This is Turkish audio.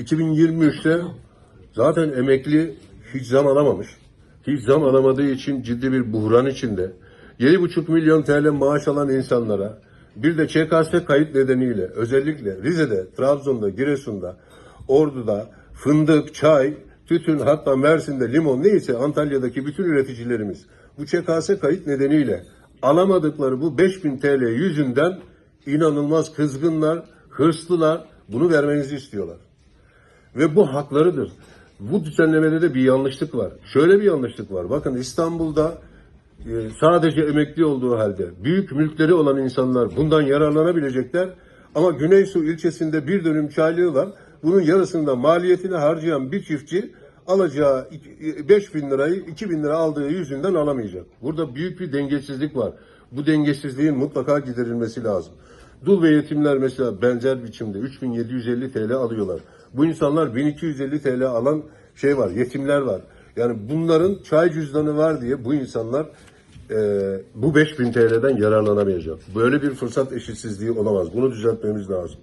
2023'te zaten emekli hiç zam alamamış. Hiç zam alamadığı için ciddi bir buhran içinde. 7,5 milyon TL maaş alan insanlara bir de ÇKS kayıt nedeniyle özellikle Rize'de, Trabzon'da, Giresun'da, Ordu'da fındık, çay, tütün hatta Mersin'de limon neyse Antalya'daki bütün üreticilerimiz bu ÇKS kayıt nedeniyle alamadıkları bu 5000 TL yüzünden inanılmaz kızgınlar, hırslılar bunu vermenizi istiyorlar. Ve bu haklarıdır. Bu düzenlemede de bir yanlışlık var. Şöyle bir yanlışlık var. Bakın İstanbul'da e, sadece emekli olduğu halde büyük mülkleri olan insanlar bundan yararlanabilecekler. Ama Güneysu ilçesinde bir dönüm çaylığı var. Bunun yarısında maliyetini harcayan bir çiftçi alacağı 5 bin lirayı 2 bin lira aldığı yüzünden alamayacak. Burada büyük bir dengesizlik var. Bu dengesizliğin mutlaka giderilmesi lazım. Dul ve yetimler mesela benzer biçimde 3750 TL alıyorlar. Bu insanlar 1250 TL alan şey var, yetimler var. Yani bunların çay cüzdanı var diye bu insanlar e, bu 5000 TL'den yararlanamayacak. Böyle bir fırsat eşitsizliği olamaz. Bunu düzeltmemiz lazım.